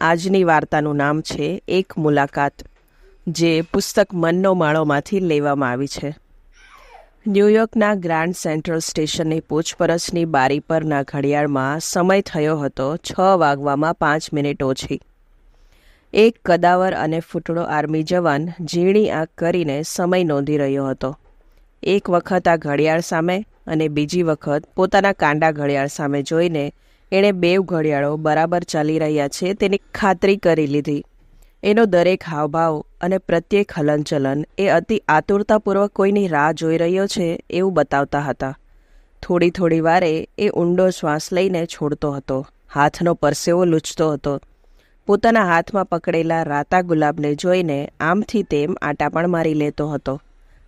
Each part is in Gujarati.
આજની વાર્તાનું નામ છે એક મુલાકાત, જે પુસ્તક મનનો માળોમાંથી લેવામાં આવી છે. ન્યૂયોર્કના ગ્રાન્ડ સેન્ટ્રલ સ્ટેશનની પૂછપરછની બારી પરના ઘડિયાળમાં સમય થયો હતો છ વાગવામાં પાંચ મિનિટ ઓછી. એક કદાવર અને ફૂટડો આર્મી જવાન ઝીણી આંખ કરીને સમય નોંધી રહ્યો હતો. એક વખત આ ઘડિયાળ સામે અને બીજી વખત પોતાના કાંડા ઘડિયાળ સામે જોઈને એણે બેવ ઘડિયાળો બરાબર ચાલી રહ્યા છે તેની ખાતરી કરી લીધી. એનો દરેક હાવભાવ અને પ્રત્યેક હલનચલન એ અતિ આતુરતાપૂર્વક કોઈની રાહ જોઈ રહ્યો છે એવું બતાવતા હતા. થોડી થોડી વારે એ ઊંડો શ્વાસ લઈને છોડતો હતો, હાથનો પરસેવો લૂછતો હતો. પોતાના હાથમાં પકડેલા રાતા ગુલાબને જોઈને આમથી તેમ આટા પણ મારી લેતો હતો.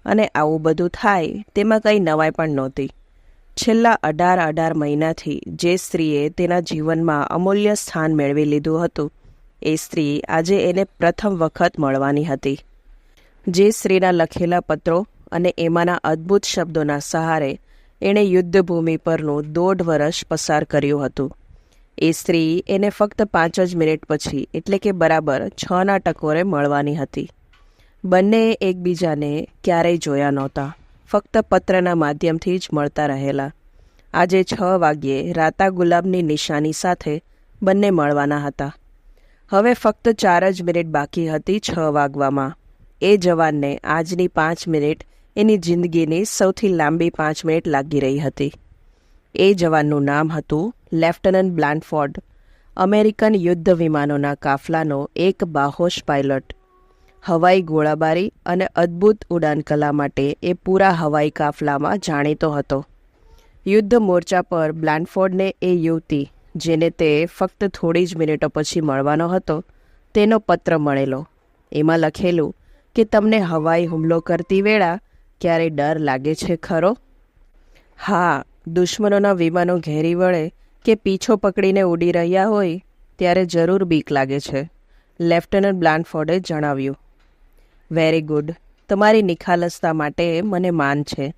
અને આવું બધું થાય તેમાં કંઈ નવાઈ પણ નહોતી. છેલ્લા અઢાર અઢાર મહિનાથી જે સ્ત્રીએ તેના જીવનમાં અમૂલ્ય સ્થાન મેળવી લીધું હતું, એ સ્ત્રી આજે એને પ્રથમ વખત મળવાની હતી. જે સ્ત્રીના લખેલા પત્રો અને એમાંના અદ્ભુત શબ્દોના સહારે એણે યુદ્ધભૂમિ પરનું દોઢ વર્ષ પસાર કર્યું હતું. એ સ્ત્રી એને ફક્ત પાંચ જ મિનિટ પછી, એટલે કે બરાબર છના ટકોરે મળવાની હતી. બંનેએ એકબીજાને ક્યારેય જોયા નહોતા. ફક્ત પત્રના માધ્યમથી જ મળતા રહેલા. આજે છ વાગ્યે રાતા ગુલાબની નિશાની સાથે બંને મળવાના હતા. હવે ફક્ત ચાર જ મિનિટ બાકી હતી છ વાગવામાં. એ જવાનને આજની પાંચ મિનિટ એની જિંદગીની સૌથી લાંબી પાંચ મિનિટ લાગી રહી હતી. એ જવાનનું નામ હતું લેફ્ટનન્ટ બ્લાન્ડફોર્ડ. અમેરિકન યુદ્ધ વિમાનોના કાફલાનો એક બાહોશ પાયલટ. હવાઈ ગોળાબારી અને અદ્ભુત ઉડાન કલા માટે એ પૂરા હવાઈ કાફલામાં જાણીતો હતો. યુદ્ધ મોરચા પર બ્લાન્ડફોર્ડને એ યુવતી, જેને તે ફક્ત થોડી જ મિનિટો પછી મળવાનો હતો, તેનો પત્ર મળેલો. એમાં લખેલું કે તમને હવાઈ હુમલો કરતી વેળા ક્યારે ડર લાગે છે ખરો? હા, દુશ્મનોના વિમાનો ઘેરી વળે કે પીછો પકડીને ઉડી રહ્યા હોય ત્યારે જરૂર બીક લાગે છે, લેફ્ટનન્ટ બ્લાન્ડફોર્ડે જણાવ્યું. Very good. તમારી નિખાલસતા માટે મને માન છે.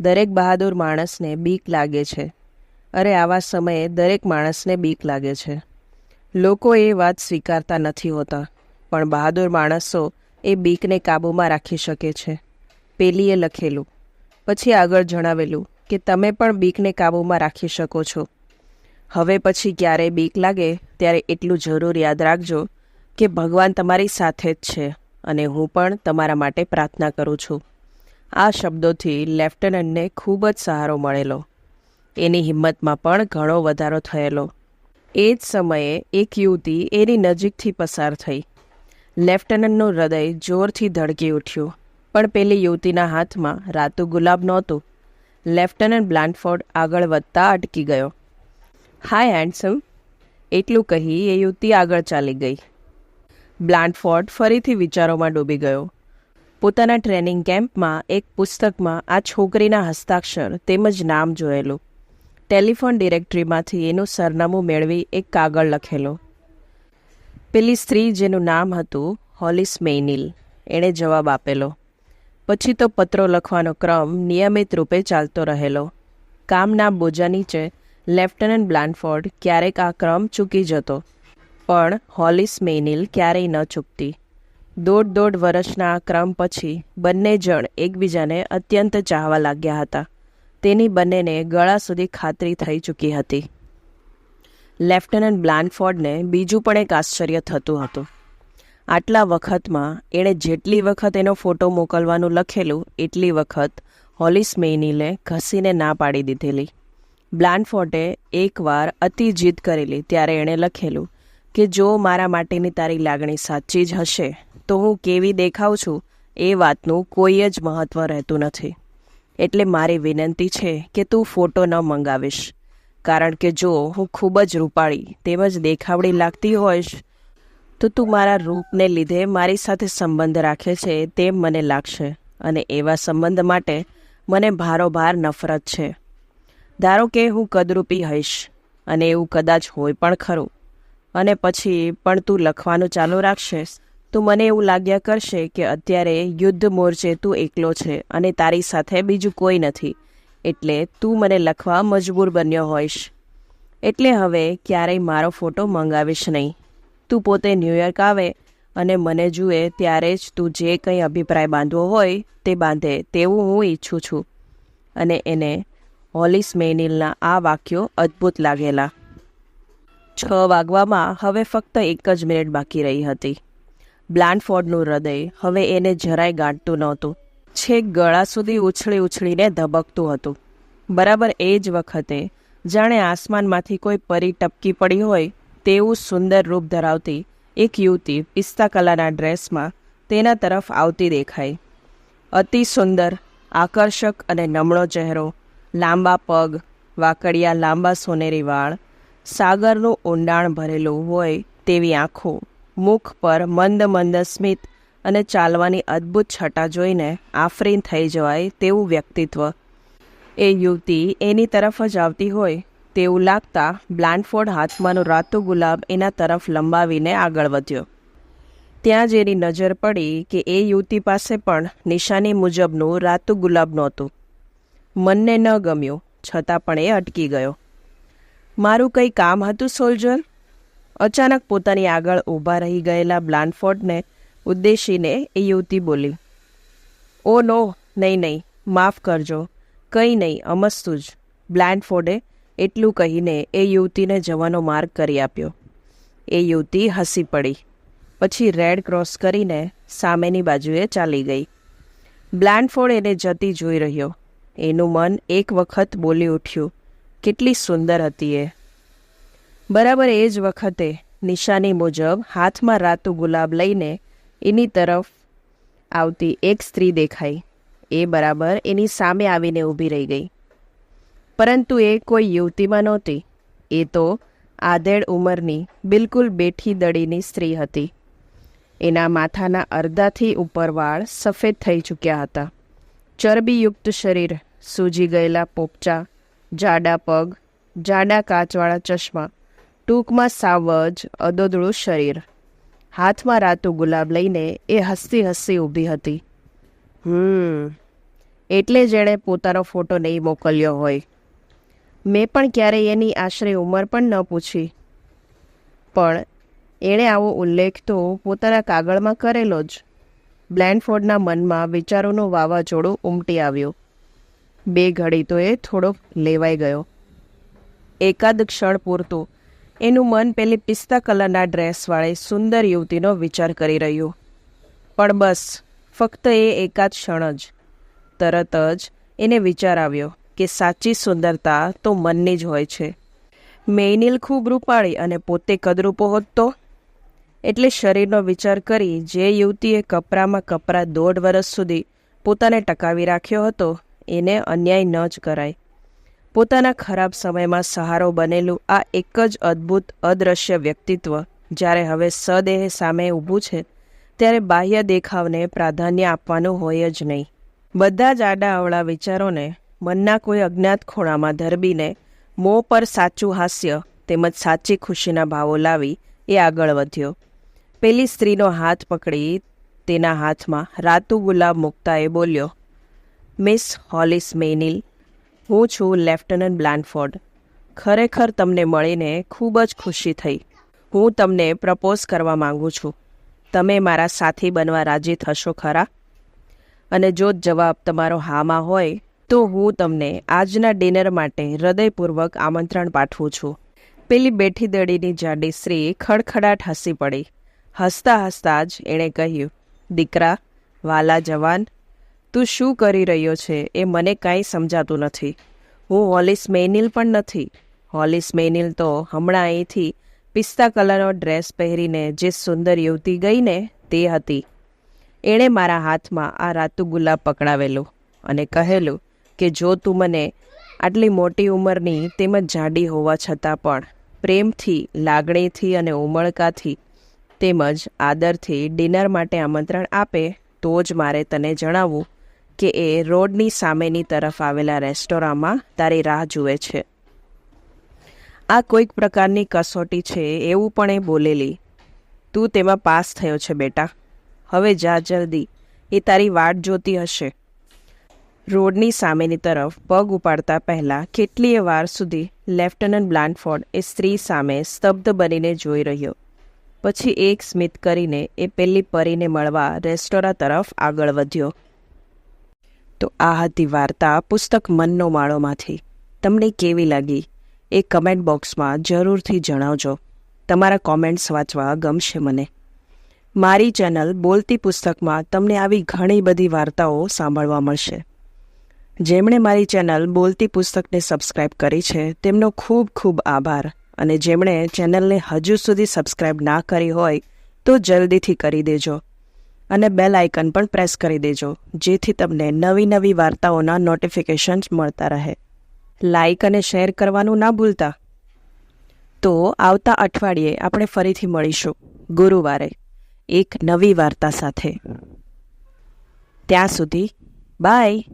દરેક બહાદુર માણસને બીક લાગે છે. અરે, આવા સમયે દરેક માણસને બીક લાગે છે. લોકો એ વાત સ્વીકારતા નથી હોતા, પણ બહાદુર માણસો એ બીકને કાબૂમાં રાખી શકે છે. પેલીએ લખેલું. પછી આગળ જણાવેલું કે તમે પણ બીકને કાબૂમાં રાખી શકો છો. હવે પછી ક્યારેય બીક લાગે, ત્યારે એટલું જરૂર યાદ રાખજો કે ભગવાન તમારી સાથે જ છે. અને હું પણ તમારા માટે પ્રાર્થના કરું છું. આ શબ્દોથી લેફ્ટનન્ટને ખૂબ જ સહારો મળેલો. એની હિંમતમાં પણ ઘણો વધારો થયેલો. એ જ સમયે એક યુવતી એની નજીકથી પસાર થઈ. લેફ્ટનન્ટનું હૃદય જોરથી ધડકી ઉઠ્યું, પણ પેલી યુવતીના હાથમાં રાતું ગુલાબ નહોતું. લેફ્ટનન્ટ બ્લાન્ડફોર્ડ આગળ વધતા અટકી ગયો. હાય, હેન્ડસમ, એટલું કહી એ યુવતી આગળ ચાલી ગઈ. બ્લાન્ડફોર્ડ ફરીથી વિચારોમાં ડૂબી ગયો. પોતાના ટ્રેનિંગ કેમ્પમાં એક પુસ્તકમાં આ છોકરીના હસ્તાક્ષર તેમજ નામ જોયેલું. ટેલિફોન ડિરેક્ટરીમાંથી એનું સરનામું મેળવી એક કાગળ લખેલો. પેલી સ્ત્રી જેનું નામ હતું હોલિસ મેઇનિલ. એણે જવાબ આપેલો. પછી તો પત્રો લખવાનો ક્રમ નિયમિત રૂપે ચાલતો રહેલો. કામના બોજા નીચે લેફ્ટનન્ટ બ્લાન્ડફોર્ડ ક્યારેક આ ક્રમ ચૂકી જતો. પણ હોલિસ મેનિલ ક્યારેય ન ચૂકતી દોઢ દોઢ વર્ષના ક્રમ પછી બંને જણ એકબીજાને અત્યંત ચાહવા લાગ્યા હતા. તેની બંનેને ગળા સુધી ખાતરી થઈ ચૂકી હતી. લેફ્ટનન્ટ બ્લાન્ડફોર્ડને બીજું પણ એક આશ્ચર્ય થતું હતું. આટલા વખતમાં એણે જેટલી વખત એનો ફોટો મોકલવાનું લખેલું, એટલી વખત હોલિસ મેઇનીલે ઘસીને ના પાડી દીધેલી. બ્લાન્ડફોર્ડે એકવાર અતિ જીદ કરેલી ત્યારે એણે લખેલું કે જો મારા માટેની તારી લાગણી સાચી જ હશે, તો હું કેવી દેખાઉં છું? એ વાતનું કોઈ જ મહત્ત્વ રહેતું નથી. એટલે મારી વિનંતી છે કે તું ફોટો ન મંગાવીશ. કારણ કે જો હું ખૂબ જ રૂપાળી તેમજ દેખાવડી લાગતી હોઈશ, તો તું મારા રૂપને લીધે મારી સાથે સંબંધ રાખે છે તેમ મને લાગશે અને એવા સંબંધ માટે મને ભારોભાર નફરત છે. ધારો કે હું કદરૂપી હઈશ અને એવું કદાચ હોય પણ ખરું. અને પછી પણ તું લખવાનું ચાલુ રાખશે. તો મને એવું લાગ્યા કરશે કે અત્યારે યુદ્ધ મોરચે તું એકલો છે અને તારી સાથે બીજું કોઈ નથી. એટલે તું મને લખવા મજબૂર બન્યો હોઈશ. એટલે હવે ક્યારેય મારો ફોટો મંગાવીશ નહીં. તું પોતે ન્યૂયોર્ક આવે અને મને જુએ ત્યારે જ તું જે કંઈ અભિપ્રાય બાંધવો હોય તે બાંધે તેવું હું ઈચ્છું છું. અને એને હોલિસ મેનિલના આ વાક્યો અદ્ભુત લાગેલા. છ વાગવામાં હવે ફક્ત એક જ મિનિટ બાકી રહી હતી. બ્લાન્ડફોર્ડનું હૃદય હવે એને જરાય ગાંઠતું નહોતું. છેક ગળા સુધી ઉછળી ઉછળીને ધબકતું હતું. બરાબર એ જ વખતે જાણે આસમાનમાંથી કોઈ પરી ટપકી પડી હોય તેવું સુંદર રૂપ ધરાવતી એક યુવતી પિસ્તા કલાના ડ્રેસમાં તેના તરફ આવતી દેખાઈ. અતિ સુંદર, આકર્ષક અને નમણો ચહેરો, લાંબા પગ, વાકડિયા લાંબા સોનેરી વાળ સાગરનું ઊંડાણ ભરેલું હોય તેવી આંખો, મુખ પર મંદ મંદ સ્મિત અને ચાલવાની અદ્ભુત છટા જોઈને આફરીન થઈ જવાય તેવું વ્યક્તિત્વ. એ યુવતી એની તરફ જ આવતી હોય તેવું લાગતા બ્લાન્ડફોર્ડ હાથમાંનું રાતું ગુલાબ એના તરફ લંબાવીને આગળ વધ્યો. ત્યાં જ એની નજર પડી કે એ યુવતી પાસે પણ નિશાની મુજબનું રાતું ગુલાબ નહોતું. મનને ન ગમ્યું, છતાં પણ એ અટકી ગયો. મારું કંઈ કામ હતું, સોલ્જર? અચાનક પોતાની આગળ ઊભા રહી ગયેલા બ્લાન્ડફોર્ડને ઉદ્દેશીને એ યુવતી બોલી, ઓ નો, નહીં નહીં, માફ કરજો. કંઈ નહીં, અમસ્તું જ. બ્લાન્ડફોર્ડે એટલું કહીને એ યુવતીને જવાનો માર્ગ કરી આપ્યો. એ યુવતી હસી પડી. પછી રેડ ક્રોસ કરીને સામેની બાજુએ ચાલી ગઈ. બ્લાન્ડફોર્ડ એને જતી જોઈ રહ્યો. એનું મન એક વખત બોલી ઉઠ્યું. કેટલી સુંદર હતી એ. બરાબર એ જ વખતે નિશાની મુજબ હાથમાં રાતું ગુલાબ લઈને એની તરફ આવતી એક સ્ત્રી દેખાઈ. એ બરાબર એની સામે આવીને ઊભી રહી ગઈ. પરંતુ એ કોઈ યુવતીમાં નહોતી. એ તો આધેડ ઉંમરની બિલકુલ બેઠી દડીની સ્ત્રી હતી. એના માથાના અડધાથી ઉપર વાળ સફેદ થઈ ચૂક્યા હતા. ચરબીયુક્ત શરીર, સૂજી ગયેલા પોપચા જાડા પગ, જાડા કાચવાળા ચશ્મા, ટૂંકમાં સાવજ, અદોદળું શરીર. હાથમાં રાતું ગુલાબ લઈને એ હસતી હસતી ઊભી હતી. હમ, એટલે જેણે પોતાનો ફોટો નહીં મોકલ્યો હોય. મેં પણ ક્યારેય એની આશરે ઉંમર પણ ન પૂછી. પણ એણે આવો ઉલ્લેખ તો પોતાના કાગળમાં કરેલો જ. બ્લેન્ડફોર્ડના મનમાં વિચારોનું વાવાઝોડું ઉમટી આવ્યું. બે ઘડી તો એ થોડોક લેવાઈ ગયો. એકાદ ક્ષણ પૂરતું, એનું મન પેલી પિસ્તા કલરના ડ્રેસવાળી સુંદર યુવતીનો વિચાર કરી રહ્યું. પણ બસ, ફક્ત એ એકાદ ક્ષણ જ. તરત જ એને વિચાર આવ્યો કે સાચી સુંદરતા તો મનની જ હોય છે. મેઇનિલ ખૂબ રૂપાળી અને પોતે કદરૂપો હોત તો? એટલે શરીરનો વિચાર કરી જે યુવતીએ કપરામાં કપરા દોઢ વર્ષ સુધી પોતાને ટકાવી રાખ્યો હતો એને અન્યાય ન જ કરાય. પોતાના ખરાબ સમયમાં સહારો બનેલું આ એક જ અદ્ભુત, અદ્રશ્ય વ્યક્તિત્વ જ્યારે હવે સદેહ સામે ઊભું છે, ત્યારે બાહ્ય દેખાવને પ્રાધાન્ય આપવાનું હોય જ નહીં. બધા જ આડા અવળા વિચારોને મનના કોઈ અજ્ઞાત ખૂણામાં ધરબીને મોં પર સાચું હાસ્ય તેમજ સાચી ખુશીના ભાવો લાવી એ આગળ વધ્યો. પેલી સ્ત્રીનો હાથ પકડી તેના હાથમાં રાતુ ગુલાબ મૂકતા એ બોલ્યો મિસ હોલિસ મેનિલ હું છું લેફ્ટનન્ટ બ્લાન્ડફોર્ડ ખરેખર તમને મળીને ખૂબ જ ખુશી થઈ. હું તમને પ્રપોઝ કરવા માંગુ છું. તમે મારા સાથી બનવા રાજી થશો ખરા? અને જો જવાબ તમારો હામાં હોય, તો હું તમને આજના ડિનર માટે હૃદયપૂર્વક આમંત્રણ પાઠવું છું. પેલી બેઠી દડીની જાડી સ્ત્રી ખડખડાટ હસી પડી. હસતા હસતા જ એણે કહ્યું, દીકરા, વાલા જવાન તું શું કરી રહ્યો છે એ મને કાંઈ સમજાતું નથી. હું હોલિસ મેનિલ પણ નથી. હોલિસ મેનિલ તો હમણાં અહીંથી પિસ્તા કલરનો ડ્રેસ પહેરીને જે સુંદર યુવતી ગઈ ને તે હતી. એણે મારા હાથમાં આ રાતુ ગુલાબ પકડાવેલું અને કહેલું કે જો તું મને આટલી મોટી ઉંમરની તેમજ જાડી હોવા છતાં પણ પ્રેમથી, લાગણીથી અને ઉમળકાથી તેમજ આદરથી ડિનર માટે આમંત્રણ આપે તો જ મારે તને જણાવવું કે એ રોડની સામેની તરફ આવેલા રેસ્ટોરાંમાં તારી રાહ જુએ છે. આ કોઈક પ્રકારની કસોટી છે એવું પણ એ બોલેલી. તું તેમાં પાસ થયો છે બેટા. હવે જા જલ્દી. એ તારી વાટ જોતી હશે. રોડની સામેની તરફ પગ ઉપાડતા પહેલાં કેટલીય વાર સુધી લેફ્ટનન્ટ બ્લાન્ડફોર્ડ એ સ્ત્રી સામે સ્તબ્ધ બનીને જોઈ રહ્યો. પછી એક સ્મિત કરીને એ પેલી પરીને મળવા રેસ્ટોરાં તરફ આગળ વધ્યો. તો આ હતી વાર્તા પુસ્તક મનનો માળોમાંથી તમને કેવી લાગી? એ કમેન્ટ બોક્સમાં જરૂરથી જણાવજો. તમારા કોમેન્ટ્સ વાંચવા ગમશે મને. મારી ચેનલ બોલતી પુસ્તકમાં તમને આવી ઘણી બધી વાર્તાઓ સાંભળવા મળશે. જેમણે મારી ચેનલ બોલતી પુસ્તકને સબસ્ક્રાઇબ કરી છે, તેમનો ખૂબ ખૂબ આભાર. અને જેમણે ચેનલને હજુ સુધી સબસ્ક્રાઇબ ના કરી હોય, તો જલ્દીથી કરી દેજો. અને બેલ આઇકન પણ પ્રેસ કરી દેજો, જેથી તમને નવી નવી વાર્તાઓના નોટિફિકેશન્સ મળતા રહે. લાઇક અને શેર કરવાનું ના ભૂલતા. તો આવતા અઠવાડિયે આપણે ફરીથી મળીશું, ગુરુવારે, એક નવી વાર્તા સાથે. ત્યાં સુધી બાય